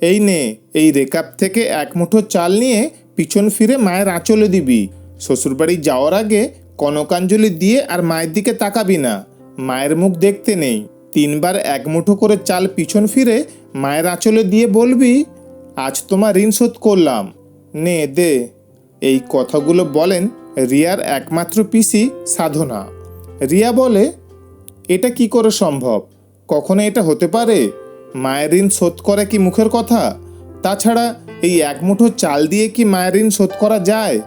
এই নে, এই রেকাপ থেকে এক মুঠো চাল নিয়ে পিছন ফিরে মায়ের আঁচলে দিবি। শ্বশুরবাড়ি যাওয়ার আগে কনকাঞ্জলি দিয়ে আর মায়ের দিকে তাকাবি না। মায়ের মুখ দেখতে নেই। তিনবার এক মুঠো করে চাল পিছন ফিরে মায়ের আঁচলে দিয়ে বলবি, আজ তোমার ঋণ শোধ করলাম। নে, দে। এই কথাগুলো বলেন রিয়ার একমাত্র পিসি সাধনা। রিয়া বলে, এটা কি করে সম্ভব? কখনো এটা হতে পারে? মায়ের ঋণ শোধ করা কি মুখের কথা? তাছাড়া এই এক মুঠো চাল দিয়ে কি মায়ের ঋণ শোধ করা যায়?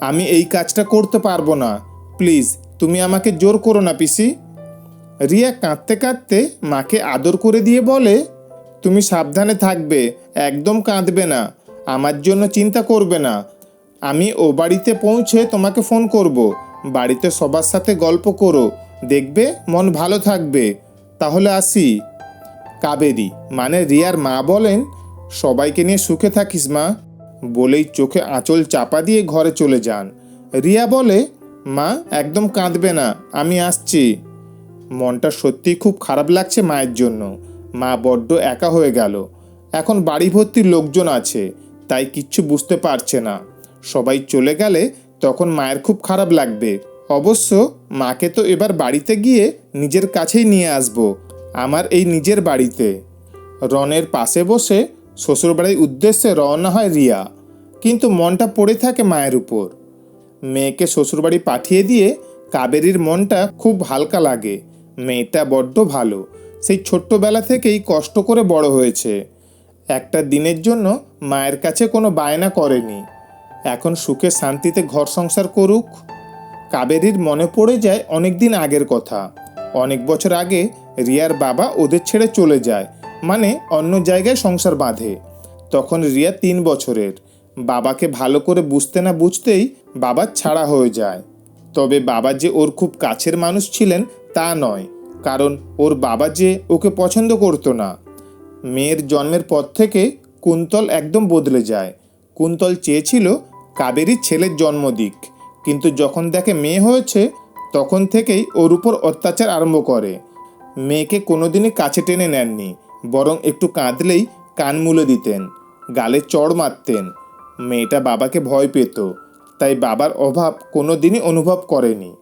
আমি এই কাজটা করতে পারব না। প্লিজ, তুমি আমাকে জোর করো না, পিসি। রিয়া কাঁদতে কাঁদতে মাকে আদর করে দিয়ে বলে, তুমি সাবধানে থাকবে, একদম কাঁদবে না। আমার জন্য চিন্তা করবে না। আমি ও বাড়িতে পৌঁছে তোমাকে ফোন করব। বাড়িতে সবার সাথে গল্প করো। দেখবে মন ভালো থাকবে। তাহলে আসি। কাবেরী। মানে রিয়ার মা বলেন, সবাইকে নিয়ে সুখে থাকিস মা। বলেই চোখে আঁচল চাপা দিয়ে ঘরে চলে যান। রিয়া বলে, মা, একদম কাঁদবে না, আমি আসছি। মনটা সত্যিই খুব খারাপ লাগছে মায়ের জন্য। মা বড্ড একা হয়ে গেল। এখন বাড়ি ভর্তি লোকজন আছে, তাই কিচ্ছু বুঝতে পারছে না। সবাই চলে গেলে তখন মায়ের খুব খারাপ লাগবে। অবশ্য মাকে তো এবার বাড়িতে গিয়ে নিজের কাছেই নিয়ে আসব। আমার এই নিজের বাড়িতে। রনের পাশে বসে শ্বশুরবাড়ির উদ্দেশ্যে রওনা হয় রিয়া। কিন্তু মনটা পড়ে থাকে মায়ের উপর। মেয়েকে শ্বশুরবাড়ি পাঠিয়ে দিয়ে কাবেরীর মনটা খুব হালকা লাগে। মেয়েটা বড্ড ভালো। সেই ছোট্টবেলা থেকেই কষ্ট করে বড় হয়েছে। একটা দিনের জন্য মায়ের কাছে কোনো বায়না করেনি। এখন সুখে শান্তিতে ঘর সংসার করুক। কাবেরীর মনে পড়ে যায় অনেক দিন আগের কথা। অনেক বছর আগে রিয়ার বাবা ওদের ছেড়ে চলে যায় মানে অন্য জায়গায় সংসার বাঁধে। তখন রিয়া তিন বছরের। বাবাকে ভালো করে বুঝতে না বুঝতেই বাবা ছাড়া হয়ে যায়। তবে বাবা যে ওর খুব কাছের মানুষ ছিলেন তা নয়, কারণ ওর বাবা যে ওকে পছন্দ করতো না। মেয়ের জন্মের পর থেকে কুন্তল একদম বদলে যায়। কুন্তল চেয়েছিল কাবেরীর ছেলের জন্ম দিক, কিন্তু যখন দেখে মেয়ে হয়েছে, তখন থেকেই ওর উপর অত্যাচার আরম্ভ করে। মেয়েকে কোনোদিনই কাছে টেনে নেননি, বরং একটু কাঁদলেই কান মুলে দিতেন, গালে চড় মারতেন। মেয়েটা বাবাকে ভয় পেত, তাই বাবার অভাব কোনোদিনই অনুভব করেনি।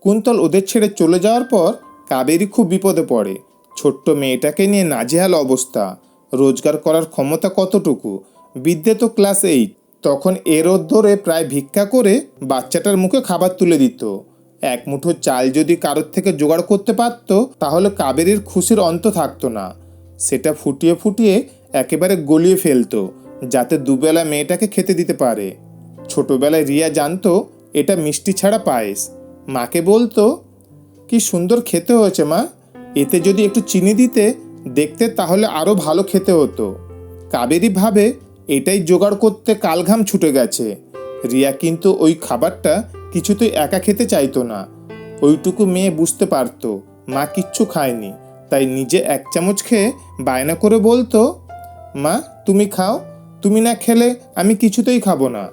কুন্তল ওদের ছেড়ে চলে যাওয়ার পর কাবেরী খুব বিপদে পড়ে। ছোট্ট মেয়েটাকে নিয়ে নাজেহাল অবস্থা। রোজগার করার ক্ষমতা কতটুকু? বিদ্যে তো ক্লাস এইট। তখন এর ধরে প্রায় ভিক্ষা করে বাচ্চাটার মুখে খাবার তুলে দিত। এক মুঠো চাল যদি কারোর থেকে জোগাড় করতে পারতো, তাহলে কাবেরীর খুশির অন্ত থাকতো না। সেটা ফুটিয়ে ফুটিয়ে একেবারে গলিয়ে ফেলতো, যাতে দুবেলা মেয়েটাকে খেতে দিতে পারে। ছোটবেলায় রিয়া জানতো, এটা মিষ্টি ছাড়া পায়েস। মাকে বলতো, কি সুন্দর খেতে হয়েছে মা। এতে যদি একটু চিনি দিতে, দেখতে তাহলে আরও ভালো খেতে হতো। কাবেরী ভাবে, এটাই জোগাড় করতে কালঘাম ছুটে গেছে। রিয়া কিন্তু ওই খাবারটা কিছুতেই একা খেতে চাইতো না। ওইটুকু মেয়ে বুঝতে পারতো, মা কিচ্ছু খায়নি। তাই নিজে এক চামচ খেয়ে বায়না করে বলতো, মা, তুমি খাও, তুমি না খেলে আমি কিছুতেই খাব না।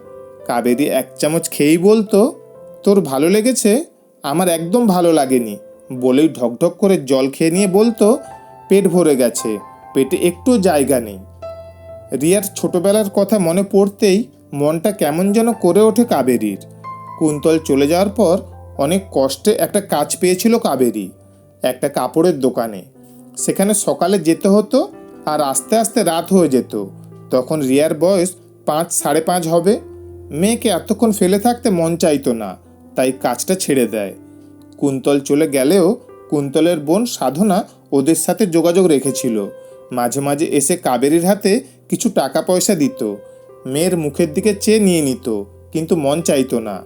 কাবেরি এক চামচ খেয়েই বলতো, তোর ভালো লেগেছে? আমার একদম ভালো লাগেনি। বলেই ঢকঢক করে জল খেয়ে নিয়ে বলতো, পেট ভরে গেছে, পেটে একটু জায়গা নেই। রিয়ার ছোটবেলার কথা মনে পড়তেই মনটা কেমন যেন করে ওঠে কাবেরীর। কুন্তল চলে যাওয়ার পর অনেক কষ্টে একটা কাজ পেয়েছিল কাবেরী, একটা কাপড়ের দোকানে। সেখানে সকালে যেতে হতো আর আস্তে আস্তে রাত হয়ে যেত। তখন রিয়ার বয়স পাঁচ, সাড়ে পাঁচ হবে। মেয়েকে এতক্ষণ ফেলে থাকতে মন চাইতো না, তাই কাজটা ছেড়ে দেয়। কুন্তল চলে গেলেও কুন্তলের বোন সাধনা ওদের সাথে যোগাযোগ রেখেছিল। মাঝে মাঝে এসে কাবেরীর হাতে কিছু টাকা পয়সা দিত। মেয়ের মুখের দিকে চেয়ে নিয়ে নিত, কিন্তু মন চাইতো না।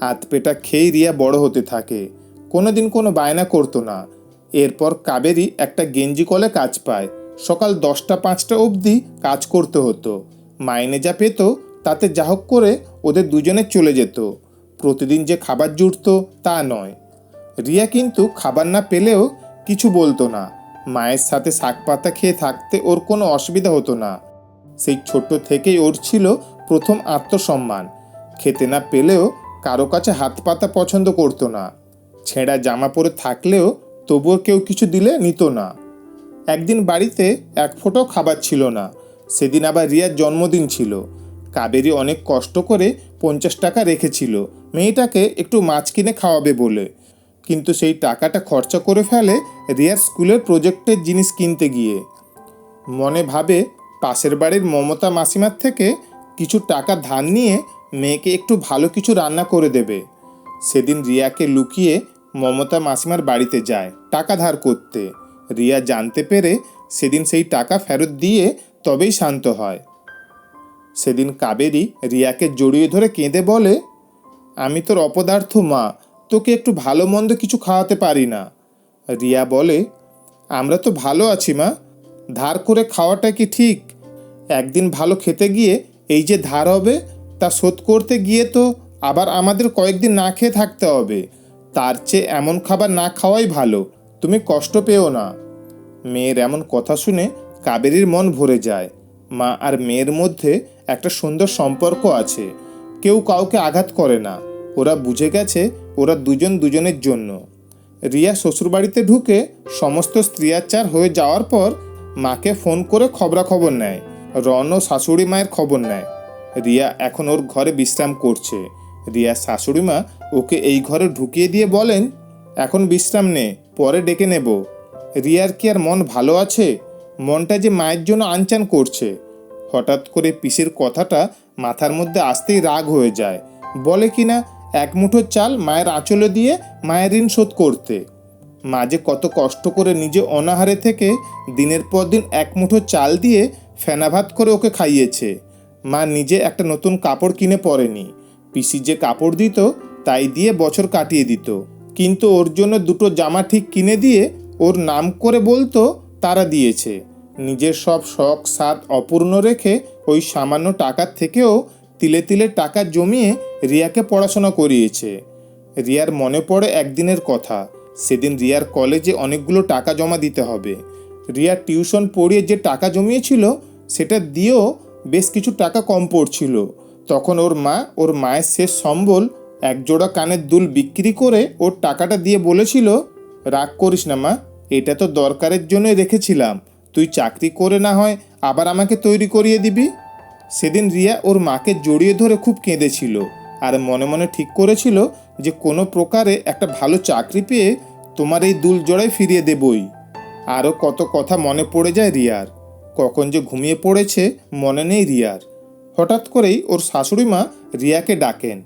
হাত পেটা খেয়েই রিয়া বড় হতে থাকে। কোনোদিন কোনো বায়না করতো না। এরপর কাবেরি একটা গেঞ্জি কলে কাজ পায়। সকাল দশটা পাঁচটা অবধি কাজ করতে হতো। মাইনে যা পেত তাতে যা হোক করে ওদের দুজনে চলে যেত। প্রতিদিন যে খাবার জুটতো তা নয়। রিয়া কিন্তু খাবার না পেলেও কিছু বলতো না। মায়ের সাথে শাক পাতা খেয়ে থাকতে ওর কোনো অসুবিধা হতো না। সেই ছোট্ট থেকেই ওর ছিল প্রথম আত্মসম্মান। খেতে না পেলেও কারও কাছে হাত পাতা পছন্দ করতো না। ছেঁড়া জামা পরে থাকলেও তবুও কেউ কিছু দিলে নিত না। একদিন বাড়িতে এক ফোঁটাও খাবার ছিল না। সেদিন আবার রিয়ার জন্মদিন ছিল। কাবেরি অনেক কষ্ট করে পঞ্চাশ টাকা রেখেছিল। মেয়েটাকে একটু মাছ কিনে খাওয়াবে বলে। কিন্তু সেই টাকাটা খরচা করে ফেলে রিয়ার স্কুলের প্রজেক্টের জিনিস কিনতে গিয়ে। মনে ভাবে পাশের বাড়ির মমতা মাসিমার থেকে কিছু টাকা ধার নিয়ে মেয়েকে একটু ভালো কিছু রান্না করে দেবে। সেদিন রিয়াকে লুকিয়ে মমতা মাসিমার বাড়িতে যায়, টাকা ধার করতে। রিয়া জানতে পেরে সেদিন সেই টাকা ফেরত দিয়ে তবেই শান্ত হয়। সেদিন কাবেরী রিয়াকে জড়িয়ে ধরে কেঁদে বলে, আমি তোর অপদার্থ মা, তোকে একটু ভালো মন্দ কিছু খাওয়াতে পারি না। রিয়া বলে, আমরা তো ভালো আছি মা, ধার করে খাওয়াটা কি ঠিক? একদিন ভালো খেতে গিয়ে এই যে ধার হবে তা শোধ করতে গিয়ে তো আবার আমাদের কয়েকদিন না খেয়ে থাকতে হবে। তার চেয়ে এমন খাবার না খাওয়াই ভালো। তুমি কষ্ট পেও না। মেয়ের এমন কথা শুনে কাবেরীর মন ভরে যায়। মা আর মেয়ের মধ্যে একটা সুন্দর সম্পর্ক আছে। কেউ কাউকে আঘাত করে না। ওরা বুঝে গেছে ওরা দুজন দুজনের জন্য। রিয়া শ্বশুরবাড়িতে ঢুকে সমস্ত স্ত্রীয়াচার হয়ে যাওয়ার পর মাকে ফোন করে খবরাখবর নেয়। রন ও শাশুড়ি মায়ের খবর নেয়। রিয়া এখন ওর ঘরে বিশ্রাম করছে। রিয়ার শাশুড়ি মা ওকে এই ঘরে ঢুকিয়ে দিয়ে বলেন, এখন বিশ্রাম নে, পরে ডেকে নেব। রিয়ার কি আর মন ভালো আছে? মনটা যে মায়ের জন্য আনচান করছে। হঠাৎ করে পিসের কথাটা মাথার মধ্যে আসতেই রাগ হয়ে যায়। বলে কি না এক মুঠো চাল মায়ের আঁচলে দিয়ে মায়ের ঋণ শোধ করতে। মা যে কত কষ্ট করে নিজে অনাহারে থেকে দিনের পর দিন এক মুঠো চাল দিয়ে ফেনা ভাত করে ওকে খাইয়েছে। মা নিজে একটা নতুন কাপড় কিনে পরেনি। পিসি যে কাপড় দিত, তাই দিয়ে বছর কাটিয়ে দিত। কিন্তু ওর জন্য দুটো জামা ঠিক কিনে দিয়ে ওর নাম করে বলতো, তারা দিয়েছে। নিজের সব শখ সাদ অপূর্ণ রেখে ওই সামান্য টাকার থেকেও তিলে তিলে টাকা জমিয়ে রিয়াকে পড়াশোনা করিয়েছে। রিয়ার মনে পড়ে একদিনের কথা, সেদিন রিয়ার কলেজে অনেকগুলো টাকা জমা দিতে হবে। রিয়া টিউশন পড়িয়ে যে টাকা জমিয়েছিল, সেটা দিয়েও বেশ কিছু টাকা কম পড়ছিল। তখন ওর মা, ওর মায়ের শেষ সম্বল এক জোড়া কানের দুল বিক্রি করে ওর টাকাটা দিয়ে বলেছিল, রাগ করিস না মা, এটা তো দরকারের জন্যই রেখেছিলাম। তুই চাকরি করে না হয় আবার আমাকে তৈরি করিয়ে দিবি? সেদিন রিয়া ওর মাকে জড়িয়ে ধরে খুব কেঁদেছিল আর মনে মনে ঠিক করেছিল যে কোনো প্রকারে একটা ভালো চাকরি পেয়ে তোমার এই দুল জোড়ায় ফিরিয়ে দেবই। আরও কত কথা মনে পড়ে যায় রিয়ার। কখন যে ঘুমিয়ে পড়েছে, মনে নেই রিয়ার। হঠাৎ করেই ওর শাশুড়ি মা রিয়াকে ডাকেন।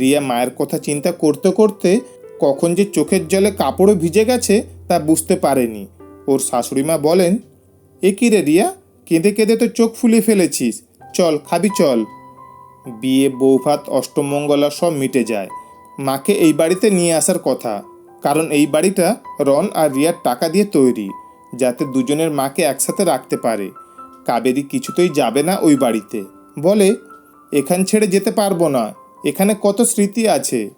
রিয়া মায়ের কথা চিন্তা করতে করতে কখন যে চোখের জলে কাপড়ও ভিজে গেছে তা বুঝতে পারেনি। ওর শাশুড়ি মা বলেন, এ কী রে রিয়া? কেঁদে কেঁদে তো চোখ ফুলিয়ে ফেলেছিস। চল, খাবি, চল। বিয়ে বৌভাত অষ্টমঙ্গলা সব মিটে যায়। মাকে এই বাড়িতে নিয়ে আসার কথা। কারণ এই বাড়িটা রন আর রিয়ার টাকা দিয়ে তৈরি। যাতে দুজনের মাকে একসাথে রাখতে পারে। কাবেরী কিছুতেই যাবে না ওই বাড়িতে। বলে, এখান ছেড়ে যেতে পারব না। এখানে কত স্মৃতি আছে?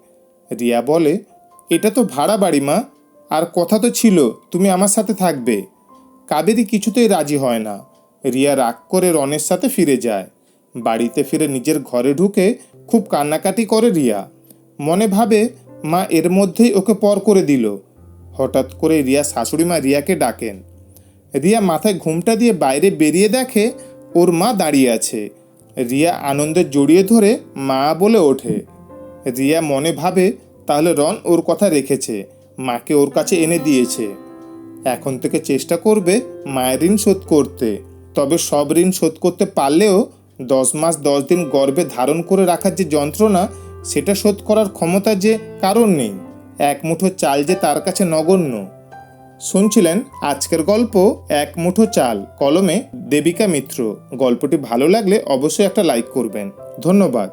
রিয়া বলে, এটা তো ভাড়া বাড়ি, মা। আর কথা তো ছিল, তুমি আমার সাথে থাকবে। কাবেরি কিছুতেই রাজি হয় না। রিয়া রাগ করে রনের সাথে ফিরে যায়। বাড়িতে ফিরে নিজের ঘরে ঢুকে খুব কান্নাকাটি করে রিয়া। মনে ভাবে, মা, এর মধ্যেই ওকে পর করে দিল। হঠাৎ করে রিয়া শাশুড়ি মা রিয়াকে ডাকেন। রিয়া মাথায় ঘুমটা দিয়ে বাইরে বেরিয়ে দেখে ওর মা দাঁড়িয়ে আছে। রিয়া আনন্দে জড়িয়ে ধরে মা বলে ওঠে, রিয়া মনে ভাবে তাহলে রন ওর কথা রেখেছে, মাকে ওর কাছে এনে দিয়েছে। এখন থেকে চেষ্টা করবে মায়ের ঋণ শোধ করতে, তবে সব ঋণ শোধ করতে পারলেও দশ মাস দশ দিন গর্ভে ধারণ করে রাখার যে যন্ত্রণা, সেটা শোধ করার ক্ষমতা যে কারণ নেই। এক মুঠো চাল যে তার কাছে নগণ্য। শুনছিলেন আজকের গল্প এক মুঠো চাল, কলমে দেবিকা মিত্র। গল্পটি ভালো লাগলে অবশ্যই একটা লাইক করবেন। ধন্যবাদ।